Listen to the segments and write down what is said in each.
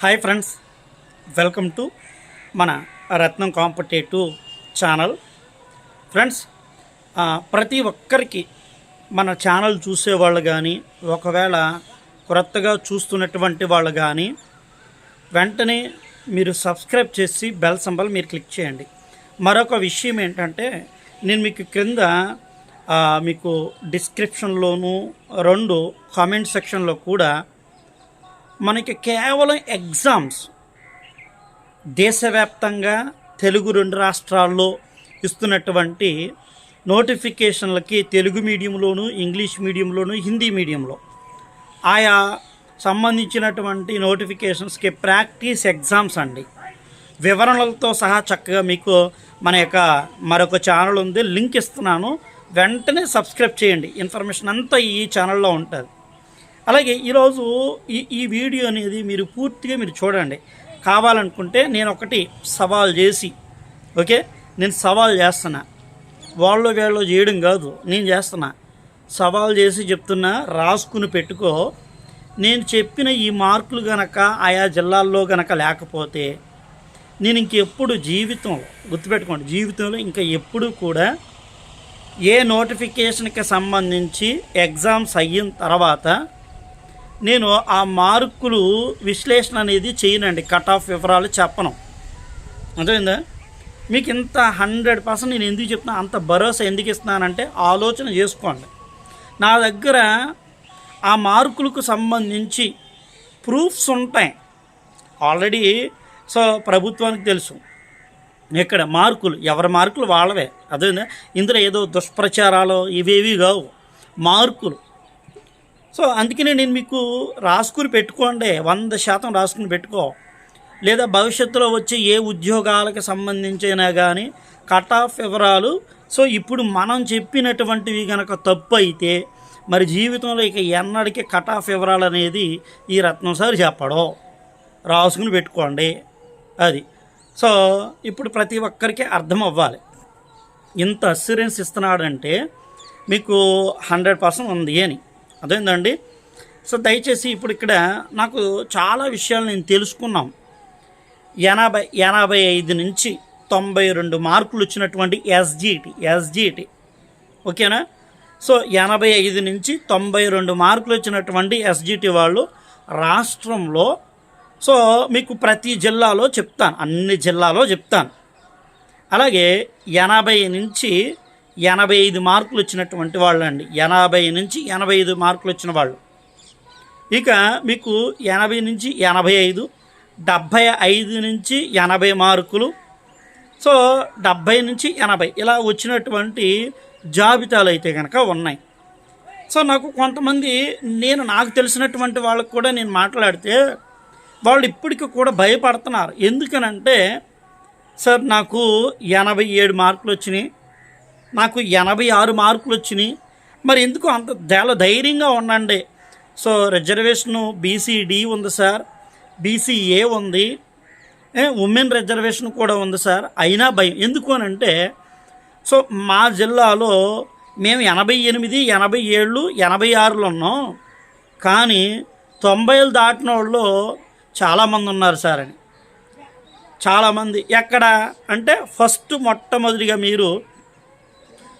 Hi friends welcome to మన రత్నం competitive channel friends ప్రతి ఒక్కరికి మన ఛానల్ చూసేవాళ్ళు కానీ ఒకవేళ కొత్తగా చూస్తున్నటువంటి వాళ్ళు కానీ వెంటనే మీరు సబ్స్క్రైబ్ చేసి బెల్ సంబల్ మీరు క్లిక్ చేయండి. మరొక విషయం ఏంటంటే నేను మీకు క్రింద మీకు డిస్క్రిప్షన్లోను రెండు కామెంట్ సెక్షన్లో కూడా మనకి కేవలం ఎగ్జామ్స్ దేశవ్యాప్తంగా తెలుగు రెండు రాష్ట్రాల్లో ఇస్తున్నటువంటి నోటిఫికేషన్లకి తెలుగు మీడియంలోను ఇంగ్లీష్ మీడియంలోను హిందీ మీడియంలో ఆయా సంబంధించినటువంటి నోటిఫికేషన్స్కి ప్రాక్టీస్ ఎగ్జామ్స్ అండి. వివరణలతో సహా చక్కగా మీకు మన యొక్క మరొక ఛానల్ ఉంది లింక్ ఇస్తున్నాను. వెంటనే సబ్స్క్రైబ్ చేయండి. ఇన్ఫర్మేషన్ అంతా ఈ ఛానల్లో ఉంటుంది. అలాగే ఈరోజు ఈ ఈ వీడియో అనేది మీరు పూర్తిగా మీరు చూడండి. కావాలనుకుంటే నేను ఒకటి సవాల్ చేసి ఓకే? నేను సవాల్ చేస్తున్నా. వాళ్ళు వీళ్ళు చేయడం కాదు నేను చేస్తున్నా. సవాల్ చేసి చెప్తున్నా రాసుకుని పెట్టుకో. నేను చెప్పిన ఈ మార్కులు గనక ఆయా జిల్లాల్లో గనక లేకపోతే నేను ఇంకెప్పుడు జీవితంలో గుర్తుపెట్టుకోండి జీవితంలో ఇంకా ఎప్పుడు కూడా ఏ నోటిఫికేషన్కి సంబంధించి ఎగ్జామ్స్ అయిన తర్వాత నేను ఆ మార్కులు విశ్లేషణ అనేది చేయనండి. కట్ ఆఫ్ వివరాలు చెప్పను. అర్థమైందా? మీకు ఇంత హండ్రెడ్ పర్సెంట్ నేను ఎందుకు చెప్తున్నా? అంత భరోసా ఎందుకు ఇస్తున్నానంటే ఆలోచన చేసుకోండి. నా దగ్గర ఆ మార్కులకు సంబంధించి ప్రూఫ్స్ ఉంటాయి. ఆల్రెడీ సో ప్రభుత్వానికి తెలుసు. ఇక్కడ మార్కులు. ఎవరి మార్కులు వాళ్ళవే. అదే ఇందులో ఏదో దుష్ప్రచారాలు ఇవేవి కావు. మార్కులు. సో అందుకనే నేను మీకు రాసుకుని పెట్టుకోండి వంద శాతం రాసుకుని పెట్టుకో. లేదా భవిష్యత్తులో వచ్చే ఏ ఉద్యోగాలకు సంబంధించినా కానీ కట్ ఆఫ్ వివరాలు. సో ఇప్పుడు మనం చెప్పినటువంటివి కనుక తప్పు అయితే మరి జీవితంలో ఇక ఎన్నడికి కట్ ఆఫ్ వివరాలు అనేది ఈ రత్నం సార్ చెప్పడం. రాసుకుని పెట్టుకోండి అది. సో ఇప్పుడు ప్రతి ఒక్కరికి అర్థం అవ్వాలి. ఇంత అస్యూరెన్స్ ఇస్తున్నాడంటే మీకు హండ్రెడ్ పర్సెంట్ ఉంది అని. అదేందండి? సో దయచేసి ఇప్పుడు ఇక్కడ నాకు చాలా విషయాలు నేను తెలుసుకున్నాం. ఎనభై ఎనభై ఐదు నుంచి తొంభై రెండు మార్కులు వచ్చినటువంటి ఎస్జిటి ఎస్జిటి ఓకేనా? సో ఎనభై ఐదు నుంచి తొంభై రెండు మార్కులు వచ్చినటువంటి ఎస్జిటి వాళ్ళు రాష్ట్రంలో సో మీకు ప్రతి జిల్లాలో చెప్తాను అన్ని జిల్లాలో చెప్తాను. అలాగే ఎనభై నుంచి ఎనభై ఐదు మార్కులు వచ్చినటువంటి వాళ్ళు అండి ఎనభై నుంచి ఎనభై ఐదు మార్కులు వచ్చిన వాళ్ళు. ఇక మీకు ఎనభై నుంచి ఎనభై ఐదు డెబ్భై ఐదు నుంచి ఎనభై మార్కులు. సో డెబ్భై నుంచి ఎనభై ఇలా వచ్చినటువంటి జాబితాలు అయితే కనుక ఉన్నాయి. సో నాకు కొంతమంది నేను నాకు తెలిసినటువంటి వాళ్ళకు కూడా నేను మాట్లాడితే వాళ్ళు ఇప్పటికీ కూడా భయపడుతున్నారు. ఎందుకనంటే సార్ నాకు ఎనభై ఏడు మార్కులు వచ్చినాయి. నాకు ఎనభై ఆరు మార్కులు వచ్చినాయి. మరి ఎందుకు అంత దేల ధైర్యంగా ఉండండి? సో రిజర్వేషను బీసీడి ఉంది సార్. బీసీఏ ఉంది. ఉమెన్ రిజర్వేషన్ కూడా ఉంది సార్. అయినా భయం. ఎందుకు అని అంటే సో మా జిల్లాలో మేము ఎనభై ఎనిమిది ఎనభై ఏళ్ళు ఎనభై ఆరులు ఉన్నాం. కానీ తొంభైలు దాటిన వాళ్ళు చాలామంది ఉన్నారు సార్ అని. చాలామంది. ఎక్కడ? అంటే ఫస్ట్ మొట్టమొదటిగా మీరు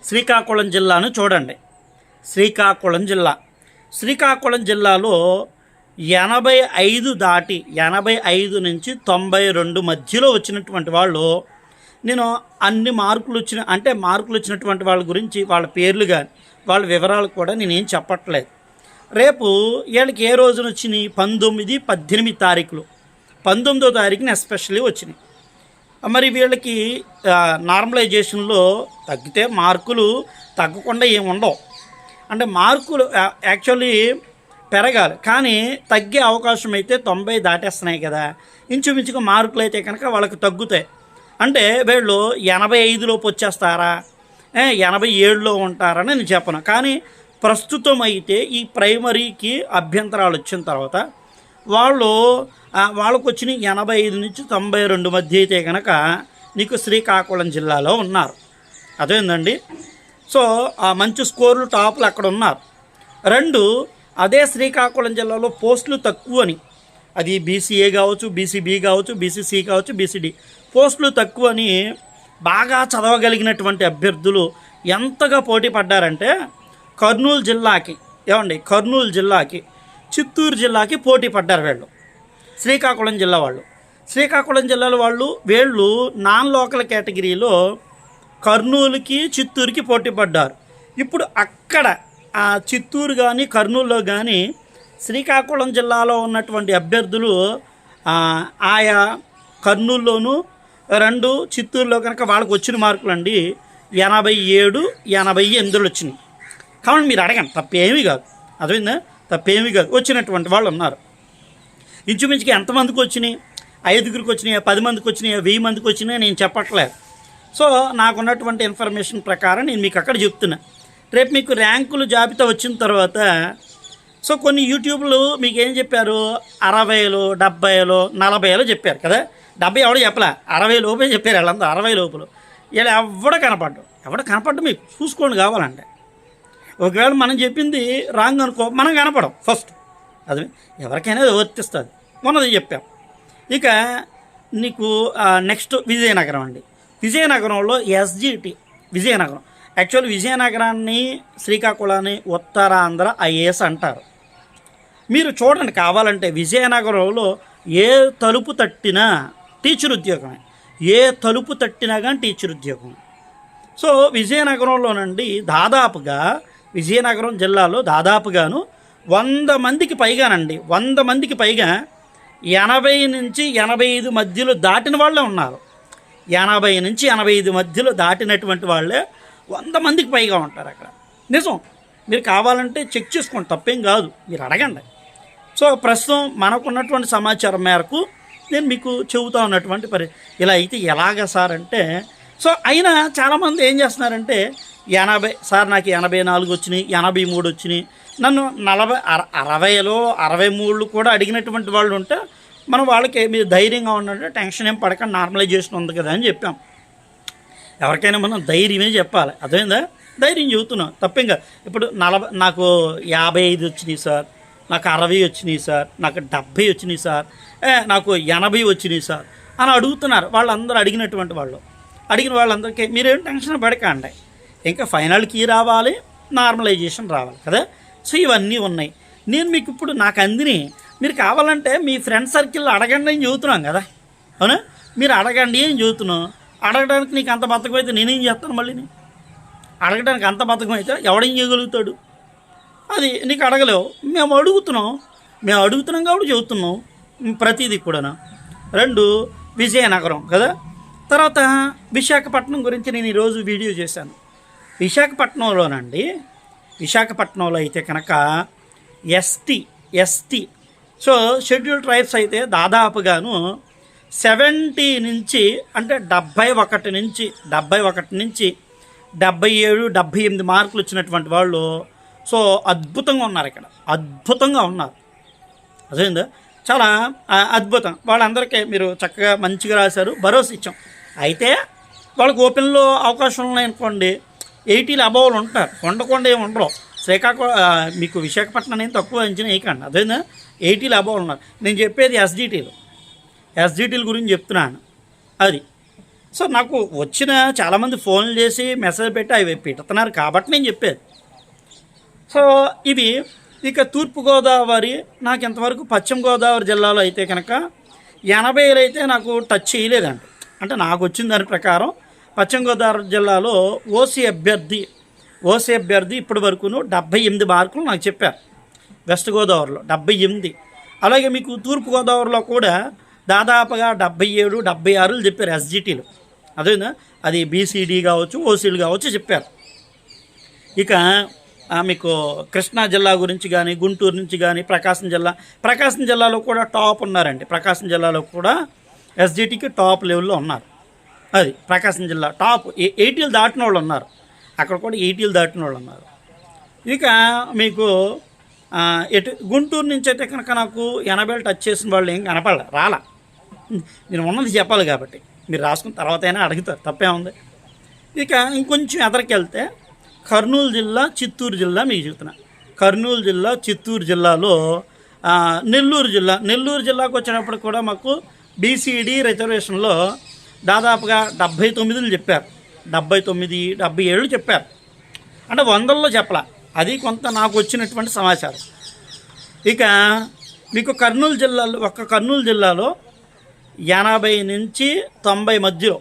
శ్రీకాకుళం జిల్లాను చూడండి. శ్రీకాకుళం జిల్లా. శ్రీకాకుళం జిల్లాలో ఎనభై ఐదు దాటి ఎనభై ఐదు నుంచి తొంభై రెండు మధ్యలో వచ్చినటువంటి వాళ్ళు నేను అన్ని మార్కులు వచ్చిన అంటే మార్కులు వచ్చినటువంటి వాళ్ళ గురించి వాళ్ళ పేర్లు కానీ వాళ్ళ వివరాలు కూడా నేనేం చెప్పట్లేదు. రేపు వీళ్ళకి ఏ రోజున వచ్చినాయి? పంతొమ్మిది పద్దెనిమిది తారీఖులు. పంతొమ్మిదో తారీఖున ఎస్పెషల్లీ వచ్చినాయి. మరి వీళ్ళకి నార్మలైజేషన్లో తగ్గితే మార్కులు తగ్గకుండా ఏమి ఉండవు. అంటే మార్కులు యాక్చువల్లీ పెరగాలి. కానీ తగ్గే అవకాశం అయితే తొంభై దాటేస్తున్నాయి కదా. ఇంచుమించుగా మార్కులు అయితే కనుక వాళ్ళకి తగ్గుతాయి. అంటే వీళ్ళు ఎనభై ఐదులోపు వచ్చేస్తారా? ఎనభై ఏడులో ఉంటారని నేను చెప్పను. కానీ ప్రస్తుతం అయితే ఈ ప్రైమరీకి అభ్యంతరాలు వచ్చిన తర్వాత వాళ్ళు వాళ్ళకు వచ్చిన ఎనభై ఐదు నుంచి తొంభై రెండు మధ్య అయితే కనుక నీకు శ్రీకాకుళం జిల్లాలో ఉన్నారు. అదేందండి? సో ఆ మంచి స్కోర్లు టాప్లు అక్కడ ఉన్నారు. రెండు అదే శ్రీకాకుళం జిల్లాలో పోస్టులు తక్కువని అది బీసీఏ కావచ్చు బీసీబీ కావచ్చు బీసీసీ కావచ్చు బీసీడీ. పోస్టులు తక్కువని బాగా చదవగలిగినటువంటి అభ్యర్థులు ఎంతగా పోటీ పడ్డారంటే కర్నూలు జిల్లాకి ఏమండి? కర్నూలు జిల్లాకి చిత్తూరు జిల్లాకి పోటీ పడ్డారు వీళ్ళు. శ్రీకాకుళం జిల్లా వాళ్ళు. శ్రీకాకుళం జిల్లాలో వాళ్ళు వీళ్ళు నాన్ లోకల్ కేటగిరీలో కర్నూలుకి చిత్తూరుకి పోటీ పడ్డారు. ఇప్పుడు అక్కడ ఆ చిత్తూరు కానీ కర్నూలులో కానీ శ్రీకాకుళం జిల్లాలో ఉన్నటువంటి అభ్యర్థులు ఆయా కర్నూలులోను రెండు చిత్తూరులో కనుక వాళ్ళకి వచ్చిన మార్కులు అండి ఎనభై ఏడు ఎనభై ఎనిమిదిలు వచ్చినాయి. కాబట్టి మీరు అడగండి తప్పేమీ కాదు. అర్థమైందా? తప్పేమీ కాదు. వచ్చినటువంటి వాళ్ళు ఉన్నారు. ఇంచుమించుకి ఎంతమందికి వచ్చినాయి? ఐదుగురికి వచ్చినాయా? పది మందికి వచ్చినాయా? వెయ్యి మందికి వచ్చినాయా? నేను చెప్పట్లేదు. సో నాకున్నటువంటి ఇన్ఫర్మేషన్ ప్రకారం నేను మీకు అక్కడ చెప్తున్నా. రేపు మీకు ర్యాంకులు జాబితా వచ్చిన తర్వాత సో కొన్ని యూట్యూబ్లు మీకు ఏం చెప్పారు? అరవైలు డెబ్బైలు నలభైలు చెప్పారు కదా? డెబ్బై ఎవడో చెప్పలే? అరవై లోపే చెప్పారు వాళ్ళంతా అరవై లోపల. ఇలా ఎవడ కనపడ్డు? ఎవడ కనపడ్డు మీకు? చూసుకోండి కావాలంటే. ఒకవేళ మనం చెప్పింది రాంగ్ అనుకో మనం కనపడం ఫస్ట్ అది ఎవరికైనా వర్తిస్తుంది. మొన్నది చెప్పాం. ఇక నీకు నెక్స్ట్ విజయనగరం అండి. విజయనగరంలో ఎస్జిటి విజయనగరం. యాక్చువల్ విజయనగరాన్ని శ్రీకాకుళాన్ని ఉత్తరాంధ్ర ఐఏఎస్ అంటారు. మీరు చూడండి కావాలంటే విజయనగరంలో ఏ తలుపు తట్టినా టీచర్ ఉద్యోగమే. ఏ తలుపు తట్టినా కానీ టీచర్ ఉద్యోగం. సో విజయనగరంలోనండి దాదాపుగా విజయనగరం జిల్లాలో దాదాపుగాను వంద మందికి పైగానండి వంద మందికి పైగా ఎనభై నుంచి ఎనభై ఐదు మధ్యలో దాటిన వాళ్ళే ఉన్నారు. ఎనభై నుంచి ఎనభై ఐదు మధ్యలో దాటినటువంటి వాళ్ళే వంద మందికి పైగా ఉంటారు అక్కడ. నిజం మీరు కావాలంటే చెక్ చేసుకోండి తప్పేం కాదు మీరు అడగండి. సో ప్రస్తుతం మనకున్నటువంటి సమాచారం మేరకు నేను మీకు చెబుతా ఉన్నటువంటి పరి ఇలా అయితే ఎలాగ సార్ అంటే సో అయినా చాలామంది ఏం చేస్తున్నారంటే ఎనభై సార్ నాకు ఎనభై నాలుగు వచ్చినాయి ఎనభై మూడు వచ్చినాయి. నన్ను నలభై అర అరవైలో అరవై మూడు కూడా అడిగినటువంటి వాళ్ళు ఉంటే మనం వాళ్ళకి మీరు ధైర్యంగా ఉండండి టెన్షన్ ఏం పడకండి నార్మలైజేషన్ ఉంది కదా అని చెప్పాం. ఎవరికైనా మనం ధైర్యమే చెప్పాలి. అదేందా ధైర్యం చెబుతున్నాం. తప్పేం ఇప్పుడు నలభై నాకు యాభై ఐదు వచ్చినాయి సార్ నాకు అరవై వచ్చినాయి సార్ నాకు డెబ్భై వచ్చినాయి సార్ ఏ, నాకు ఎనభై వచ్చినాయి సార్ అని అడుగుతున్నారు. వాళ్ళందరూ అడిగినటువంటి వాళ్ళు. అడిగిన వాళ్ళందరికీ మీరేం టెన్షన్ పడకండి. ఇంకా ఫైనల్కి రావాలి నార్మలైజేషన్ రావాలి కదా. సో ఇవన్నీ ఉన్నాయి. నేను మీకు ఇప్పుడు నాకు అందిని మీరు కావాలంటే మీ ఫ్రెండ్ సర్కిల్లో అడగండి అని చెబుతున్నాం కదా. అవునా? మీరు అడగండి అని చెబుతున్నాం. అడగడానికి నీకు అంత బతకం అయితే నేనేం చేస్తాను మళ్ళీ? అడగడానికి అంత బతకం అయితే ఎవడేం చేయగలుగుతాడు? అది నీకు అడగలేవు. మేము అడుగుతున్నాం. మేము అడుగుతున్నాం కాబట్టి చెబుతున్నాం. ప్రతిదీ కూడా రెండు విజయనగరం కదా. తర్వాత విశాఖపట్నం గురించి నేను ఈరోజు వీడియో చేశాను. విశాఖపట్నంలోనండి. విశాఖపట్నంలో అయితే కనుక ST ST. So schedule tribes అయితే దాదాపుగాను సెవెంటీ నుంచి అంటే డెబ్భై ఒకటి నుంచి డెబ్భై ఒకటి నుంచి డెబ్భై ఏడు డెబ్భై ఎనిమిది మార్కులు వచ్చినటువంటి వాళ్ళు సో అద్భుతంగా ఉన్నారు ఇక్కడ. అద్భుతంగా ఉన్నారు. అదేందో? చాలా అద్భుతం. వాళ్ళందరికీ మీరు చక్కగా మంచిగా రాశారు. భరోసా ఇచ్చాం. అయితే వాళ్ళకి ఓపెన్లో అవకాశం ఉన్నాయనుకోండి ఎయిటీలు అబౌలు ఉంటారు. కొండకొండ ఏమి ఉండరు శ్రీకాకుళం మీకు విశాఖపట్నం ఏం తక్కువ అంచనా వేయకండి. అదేనా? ఎయిటీలు అబౌవ్ ఉన్నారు. నేను చెప్పేది ఎస్డిటీలు ఎస్డిటీల గురించి చెప్తున్నాను. అది. సో నాకు వచ్చిన చాలామంది ఫోన్లు చేసి మెసేజ్ పెట్టి అవి పెడుతున్నారు కాబట్టి నేను చెప్పేది. సో ఇవి ఇక తూర్పుగోదావరి నాకు ఇంతవరకు పశ్చిమ గోదావరి జిల్లాలో అయితే కనుక ఎనభైలు అయితే నాకు టచ్ చేయలేదండి. అంటే నాకు వచ్చిన దాని ప్రకారం పశ్చిమ గోదావరి జిల్లాలో ఓసీ అభ్యర్థి ఓసీ అభ్యర్థి ఇప్పటి వరకును డెబ్బై ఎనిమిది మార్కులు నాకు చెప్పారు. వెస్ట్ గోదావరిలో డెబ్బై ఎనిమిది. అలాగే మీకు తూర్పు గోదావరిలో కూడా దాదాపుగా డెబ్బై ఏడు డెబ్బై ఆరులు చెప్పారు ఎస్జిటీలు. అదేనా? అది బీసీడీ కావచ్చు ఓసీలు కావచ్చు చెప్పారు. ఇక మీకు కృష్ణా జిల్లా గురించి కానీ గుంటూరు నుంచి కానీ ప్రకాశం జిల్లా ప్రకాశం జిల్లాలో కూడా టాప్ ఉన్నారండి. ప్రకాశం జిల్లాలో కూడా ఎస్జిటికి టాప్ లెవెల్లో ఉన్నారు. అది ప్రకాశం జిల్లా టాప్ ఎయిటీలు దాటిన వాళ్ళు ఉన్నారు. అక్కడ కూడా ఎయిటీలు దాటిన వాళ్ళు ఉన్నారు. ఇక మీకు ఎటు గుంటూరు నుంచి అయితే కనుక నాకు ఎనభై టచ్ చేసిన వాళ్ళు ఏం కనపడలే రాలా. నేను ఉన్నది చెప్పాలి కాబట్టి. మీరు రాసుకున్న తర్వాత అయినా అడుగుతారు తప్పే ఉంది. ఇక ఇంకొంచెం ఎదరికి వెళ్తే కర్నూలు జిల్లా చిత్తూరు జిల్లా మీకు చెప్తున్నా కర్నూలు జిల్లా చిత్తూరు జిల్లాలో నెల్లూరు జిల్లా నెల్లూరు జిల్లాకు వచ్చినప్పుడు కూడా మాకు బీసీడీ రిజర్వేషన్లో దాదాపుగా డెబ్భై తొమ్మిదిలు చెప్పారు. డెబ్భై తొమ్మిది డెబ్భై ఏళ్ళు చెప్పారు. అంటే వందల్లో చెప్పలా. అది కొంత నాకు వచ్చినటువంటి సమాచారం. ఇక మీకు కర్నూలు జిల్లాలో ఒక్క కర్నూలు జిల్లాలో ఎనభై నుంచి తొంభై మధ్యలో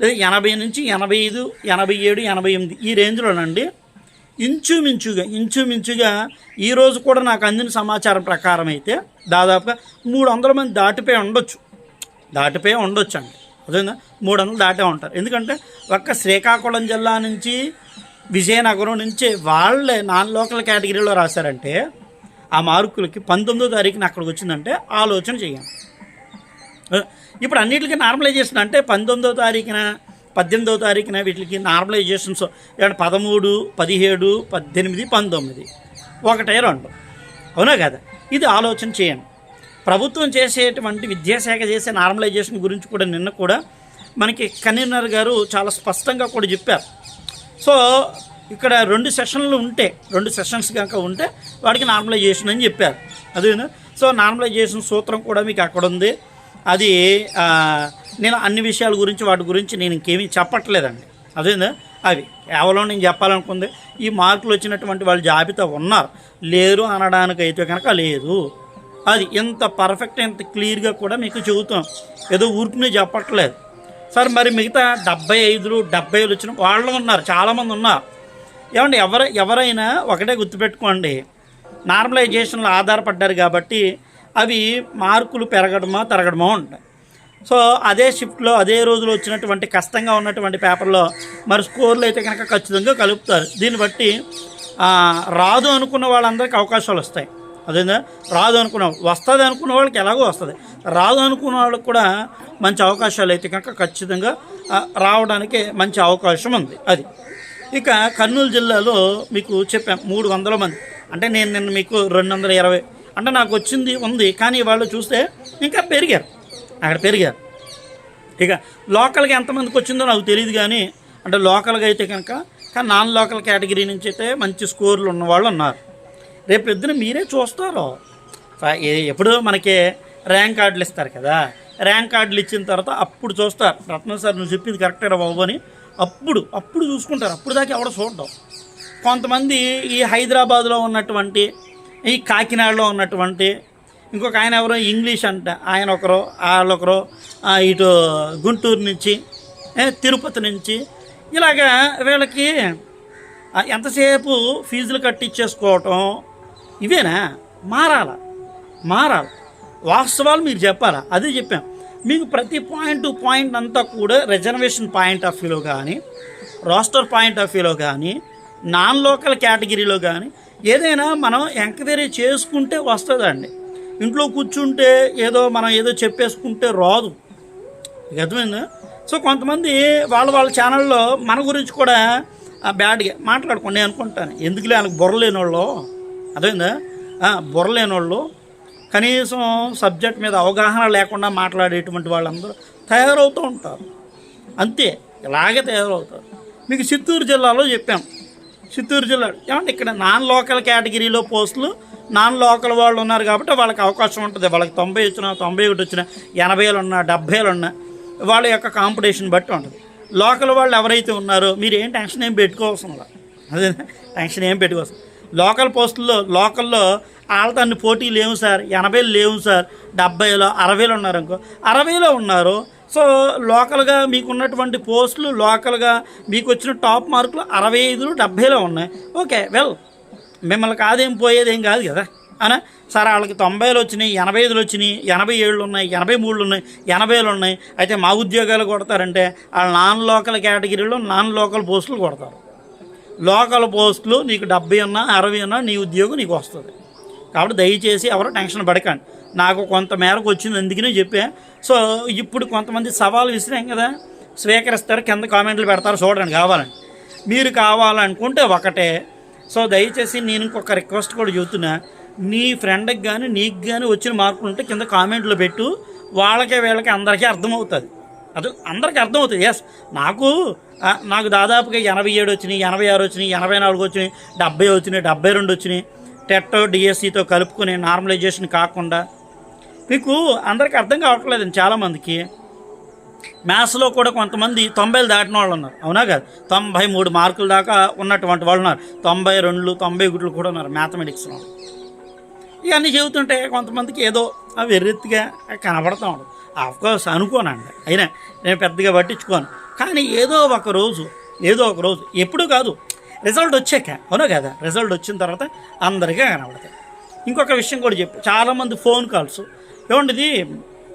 లేదా ఎనభై నుంచి ఎనభై ఐదు ఎనభై ఏడు ఎనభై ఎనిమిది ఈ రేంజ్లోనండి ఇంచుమించుగా ఇంచుమించుగా ఈరోజు కూడా నాకు అందిన సమాచారం ప్రకారం అయితే దాదాపుగా మూడు వందల మంది దాటిపోయి ఉండొచ్చు. దాటిపోయి ఉండొచ్చు అండి అదేనా మూడు వందలు దాటే ఉంటారు. ఎందుకంటే ఒక్క శ్రీకాకుళం జిల్లా నుంచి విజయనగరం నుంచి వాళ్ళే నాన్ లోకల్ కేటగిరీలో రాశారంటే ఆ మార్కులకి పంతొమ్మిదో తారీఖున అక్కడికి వచ్చిందంటే ఆలోచన చేయండి. ఇప్పుడు అన్నిటికీ నార్మలైజేషన్ అంటే పంతొమ్మిదో తారీఖున పద్దెనిమిదో తారీఖున వీటికి నార్మలైజేషన్స్ అంటే పదమూడు పదిహేడు పద్దెనిమిది పంతొమ్మిది. ఒకటే రెండు. అవునా కదా? ఇది ఆలోచన చేయండి. ప్రభుత్వం చేసేటువంటి విద్యాశాఖ చేసే నార్మలైజేషన్ గురించి కూడా నిన్న కూడా మనకి కన్వీనర్ గారు చాలా స్పష్టంగా కూడా చెప్పారు. సో ఇక్కడ రెండు సెషన్లు ఉంటే రెండు సెషన్స్ కనుక ఉంటే వాడికి నార్మలైజేషన్ అని చెప్పారు. అదేనా? సో నార్మలైజేషన్ సూత్రం కూడా మీకు అక్కడ ఉంది. అది నేను అన్ని విషయాల గురించి వాటి గురించి నేను ఇంకేమీ చెప్పట్లేదండి. అదేనా? అవి కేవలం నేను చెప్పాలనుకుంది. ఈ మార్కులు వచ్చినటువంటి వాళ్ళ జాబితా ఉన్నారు. లేరు అనడానికైతే కనుక లేదు. అది ఎంత పర్ఫెక్ట్ ఎంత క్లియర్గా కూడా మీకు చెబుతాం. ఏదో ఊరికి చెప్పట్లేదు. సార్ మరి మిగతా డెబ్బై ఐదులు డెబ్బైలు వచ్చిన వాళ్ళు ఉన్నారు చాలామంది ఉన్నారు. ఏమండి ఎవరు ఎవరైనా ఒకటే గుర్తుపెట్టుకోండి. నార్మలైజేషన్లో ఆధారపడ్డారు కాబట్టి అవి మార్కులు పెరగడమా తరగడమో ఉంటాయి. సో అదే షిఫ్ట్లో అదే రోజులో వచ్చినటువంటి కష్టంగా ఉన్నటువంటి పేపర్లో మరి స్కోర్లు అయితే కనుక ఖచ్చితంగా కలుపుతారు. దీన్ని బట్టి రాదు అనుకున్న వాళ్ళందరికీ అవకాశాలు వస్తాయి. అదేందా? రాదు అనుకున్న వస్తుంది అనుకున్న వాళ్ళకి ఎలాగో వస్తుంది. రాదు అనుకున్న వాళ్ళకి కూడా మంచి అవకాశాలు అయితే కనుక ఖచ్చితంగా రావడానికి మంచి అవకాశం ఉంది. అది. ఇక కర్నూలు జిల్లాలో మీకు చెప్పాం మూడు వందల మంది. అంటే నేను నిన్న మీకు రెండు వందల ఇరవై. అంటే నాకు వచ్చింది ఉంది. కానీ వాళ్ళు చూస్తే ఇంకా పెరిగారు. అక్కడ పెరిగారు. ఇక లోకల్గా ఎంతమందికి వచ్చిందో నాకు తెలియదు కానీ అంటే లోకల్గా అయితే కనుక కానీ నాన్ లోకల్ కేటగిరీ నుంచి అయితే మంచి స్కోర్లు ఉన్నవాళ్ళు ఉన్నారు. రేపు పొద్దున మీరే చూస్తారు. ఎప్పుడు మనకి ర్యాంక్ కార్డులు ఇస్తారు కదా. ర్యాంక్ కార్డులు ఇచ్చిన తర్వాత అప్పుడు చూస్తారు. రత్న సార్ నువ్వు చెప్పింది కరెక్టేనా బాబు అని అప్పుడు అప్పుడు చూసుకుంటారు. అప్పుడు దాకా ఎవడ చూడడం కొంతమంది ఈ హైదరాబాద్లో ఉన్నటువంటి ఈ కాకినాడలో ఉన్నటువంటి ఇంకొక ఆయన ఎవరో ఇంగ్లీష్ అంట ఆయన ఒకరు వాళ్ళొకరు ఇటు గుంటూరు నుంచి తిరుపతి నుంచి ఇలాగా వీళ్ళకి ఎంతసేపు ఫీజులు కట్టించేసుకోవటం ఇవేనా? మారాల. మారాలి. వాస్తవాలు మీరు చెప్పాలా? అదే చెప్పాం. మీకు ప్రతి పాయింట్ టు పాయింట్ అంతా కూడా రిజర్వేషన్ పాయింట్ ఆఫ్ వ్యూలో కానీ రోస్టర్ పాయింట్ ఆఫ్ వ్యూలో కానీ నాన్ లోకల్ కేటగిరీలో కానీ ఏదైనా మనం ఎంక్వైరీ చేసుకుంటే వస్తుందండి. ఇంట్లో కూర్చుంటే ఏదో మనం ఏదో చెప్పేసుకుంటే రాదు. మీకు అర్థమైందా? సో కొంతమంది వాళ్ళ వాళ్ళ ఛానల్లో మన గురించి కూడా ఆ, బ్యాడ్గా మాట్లాడుకోండి అనుకుంటాను. ఎందుకులే వాళ్ళకి బుర్ర లేని వాళ్ళు అదేందా ఆ, బుర్ర వాళ్ళు కనీసం సబ్జెక్ట్ మీద అవగాహన లేకుండా మాట్లాడేటువంటి వాళ్ళందరూ తయారవుతూ ఉంటారు. అంతే ఇలాగే తయారవుతారు. మీకు చిత్తూరు జిల్లాలో చెప్పాం. చిత్తూరు జిల్లా ఏమంటే ఇక్కడ నాన్ లోకల్ కేటగిరీలో పోస్టులు నాన్ లోకల్ వాళ్ళు ఉన్నారు కాబట్టి వాళ్ళకి అవకాశం ఉంటుంది. వాళ్ళకి తొంభై వచ్చినా తొంభై ఒకటి వచ్చినా ఎనభైలు ఉన్నా డెబ్భైలు ఉన్నా వాళ్ళ యొక్క కాంపిటీషన్ బట్టి ఉంటుంది. లోకల్ వాళ్ళు ఎవరైతే ఉన్నారో మీరు ఏం టెన్షన్ ఏం పెట్టుకోవాల్సిన అదే టెన్షన్ ఏం పెట్టుకోవాల్సిన లోకల్ పోస్టుల్లో లోకల్లో వాళ్ళతో అన్ని పోటీలు లేవు సార్? ఎనభైలు లేవు సార్. డెబ్బైలో అరవైలో ఉన్నారు అనుకో. అరవైలో ఉన్నారు. సో లోకల్గా మీకు ఉన్నటువంటి పోస్టులు లోకల్గా మీకు వచ్చిన టాప్ మార్కులు అరవై ఐదులు డెబ్బైలో ఉన్నాయి. Okay well. మిమ్మల్ని కాదేం పోయేది ఏం కాదు కదా. అనా? సరే వాళ్ళకి తొంభైలు వచ్చినాయి ఎనభై ఐదులు వచ్చినాయి ఎనభై ఏళ్ళు ఉన్నాయి ఎనభై మూడులు ఉన్నాయి ఎనభైలు ఉన్నాయి. అయితే మా ఉద్యోగాలు కొడతారంటే వాళ్ళు నాన్ లోకల్ కేటగిరీలో నాన్ లోకల్ పోస్టులు కొడతారు. లోకల్ పోస్టులు నీకు డెబ్బై ఉన్నా అరవై ఉన్నా నీ ఉద్యోగం నీకు వస్తుంది. కాబట్టి దయచేసి ఎవరు టెన్షన్ పడకండి. నాకు కొంత మేరకు వచ్చింది అందుకనే చెప్పా. సో ఇప్పుడు కొంతమంది సవాలు విసిరాం కదా స్వీకరిస్తారు కింద కామెంట్లు పెడతారు చూడండి కావాలని. మీరు కావాలనుకుంటే ఒకటే. సో దయచేసి నేను ఇంకొక రిక్వెస్ట్ కూడా చెబుతున్నా. నీ ఫ్రెండ్కి కానీ నీకు కానీ వచ్చిన మార్కులు ఉంటే కింద కామెంట్లో పెట్టు. వాళ్ళకే వీళ్ళకి అందరికీ అర్థమవుతుంది. అది అందరికీ అర్థమవుతుంది. ఎస్ నాకు నాకు దాదాపుగా ఎనభై ఏడు వచ్చినాయి ఎనభై ఆరు వచ్చినాయి ఎనభై నాలుగు వచ్చినాయి డెబ్బై వచ్చినాయి డెబ్బై రెండు వచ్చినాయి. టెట్ డిఎస్సితో కలుపుకుని నార్మలైజేషన్ కాకుండా మీకు అందరికీ అర్థం కావట్లేదండి చాలామందికి. మ్యాథ్స్లో కూడా కొంతమంది తొంభైలు దాటిన వాళ్ళు ఉన్నారు. అవునా కదా? తొంభై మూడు మార్కుల దాకా ఉన్నటువంటి వాళ్ళు ఉన్నారు. తొంభై రెండు తొంభై ఒకటిలు కూడా ఉన్నారు మ్యాథమెటిక్స్లో. ఇవన్నీ చెబుతుంటే కొంతమందికి ఏదో అవి వెర్రెత్తిగా కనబడతా ఉండదు ఆఫ్కోర్స్ అనుకోనండి. అయినా నేను పెద్దగా పట్టించుకోను. కానీ ఏదో ఒక రోజు ఏదో ఒక రోజు ఎప్పుడు కాదు రిజల్ట్ వచ్చాక అవునా కదా? రిజల్ట్ వచ్చిన తర్వాత అందరికీ కనబడతాయి. ఇంకొక విషయం కూడా చెప్పు. చాలామంది ఫోన్ కాల్స్ ఏమండి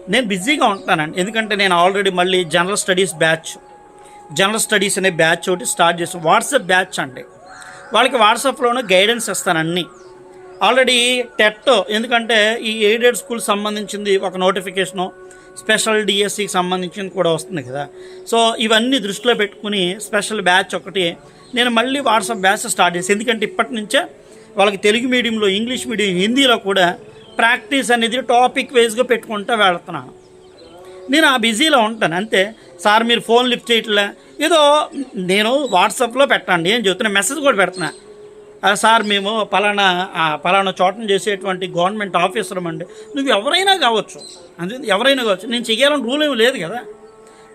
నేను బిజీగా ఉంటానండి ఎందుకంటే నేను ఆల్రెడీ మళ్ళీ general studies batch general studies అనే బ్యాచ్ ఒకటి స్టార్ట్ చేసాం వాట్సాప్ బ్యాచ్ అండి వాళ్ళకి వాట్సాప్లోనే గైడెన్స్ ఇస్తాను అన్నీ. ఆల్రెడీ టెట్ ఎందుకంటే ఈ ఎయిడెడ్ స్కూల్ సంబంధించింది ఒక నోటిఫికేషను స్పెషల్ డిఎస్సికి సంబంధించింది కూడా వస్తుంది కదా. సో ఇవన్నీ దృష్టిలో పెట్టుకుని స్పెషల్ బ్యాచ్ ఒకటి నేను మళ్ళీ వాట్సాప్ బ్యాచ్ స్టార్ట్ చేసి ఎందుకంటే ఇప్పటి నుంచే వాళ్ళకి తెలుగు మీడియంలో ఇంగ్లీష్ మీడియం హిందీలో కూడా ప్రాక్టీస్ అనేది టాపిక్ వైజ్గా పెట్టుకుంటూ వెళుతున్నాను. నేను ఆ బిజీలో ఉంటాను అంతే. సార్ మీరు ఫోన్ లిఫ్ట్ చేయట్లే. ఏదో నేను వాట్సాప్లో పెట్టండి అని చెప్తున్నా మెసేజ్ కూడా పెడుతున్నా. సార్ మేము పలానా పలానా చోటను చేసేటువంటి గవర్నమెంట్ ఆఫీసర్ అండి. నువ్వు ఎవరైనా కావచ్చు. అంతే ఎవరైనా కావచ్చు. నేను చెయ్యాలని రూల్ ఏమి లేదు కదా.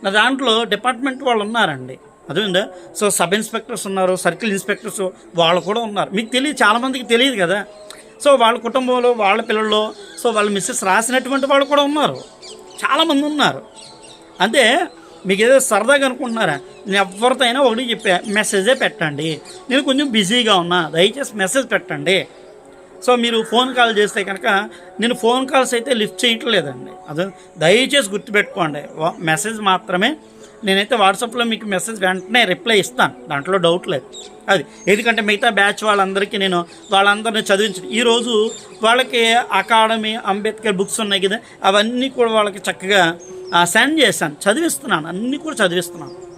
నా దాంట్లో డిపార్ట్మెంట్ వాళ్ళు ఉన్నారండి. అదేందా? సో సబ్ ఇన్స్పెక్టర్స్ ఉన్నారు సర్కిల్ ఇన్స్పెక్టర్స్ వాళ్ళు కూడా ఉన్నారు. మీకు తెలియదు చాలామందికి తెలియదు కదా. సో వాళ్ళ కుటుంబంలో వాళ్ళ పిల్లల్లో సో వాళ్ళ మిస్సెస్ రాసినటువంటి వాళ్ళు కూడా ఉన్నారు. చాలామంది ఉన్నారు. అంటే మీకు ఏదో సరదాగా అనుకుంటున్నారా? నేను ఎవరితో అయినా ఒకటి చెప్పా మెసేజే పెట్టండి. నేను కొంచెం బిజీగా ఉన్నా దయచేసి మెసేజ్ పెట్టండి. సో మీరు ఫోన్ కాల్ చేస్తే కనుక నేను ఫోన్ కాల్స్ అయితే లిఫ్ట్ చేయట్లేదండి. అదే దయచేసి గుర్తుపెట్టుకోండి. వా- మెసేజ్ మాత్రమే నేనైతే వాట్సాప్లో మీకు మెసేజ్ వెంటనే రిప్లై ఇస్తాను. దాంట్లో డౌట్ లేదు. అది ఎందుకంటే మిగతా బ్యాచ్ వాళ్ళందరికీ నేను వాళ్ళందరినీ చదివించను. ఈరోజు వాళ్ళకి అకాడమీ అంబేద్కర్ బుక్స్ ఉన్నాయి కదా అవన్నీ కూడా వాళ్ళకి చక్కగా సెండ్ చేశాను. చదివిస్తున్నాను. అన్నీ కూడా చదివిస్తున్నాను.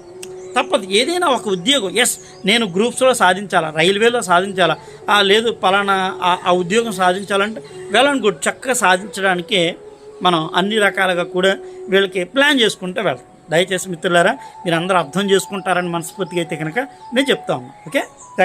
తప్పదు. ఏదైనా ఒక ఉద్యోగం. ఎస్ నేను గ్రూప్స్లో సాధించాలా? రైల్వేలో సాధించాలా? ఆ, లేదు పలానా ఆ- ఆ ఉద్యోగం సాధించాలంటే వెల్ అండ్ గుడ్ చక్కగా సాధించడానికి మనం అన్ని రకాలుగా కూడా వీళ్ళకి ప్లాన్ చేసుకుంటే వెళ్తాం. దయచేసి మిత్రులారా మీరు అందరూ అర్థం చేసుకుంటారని మనస్ఫూర్తిగా అయితే కనుక నేను చెప్తా ఉన్నాను ఓకే థ్యాంక్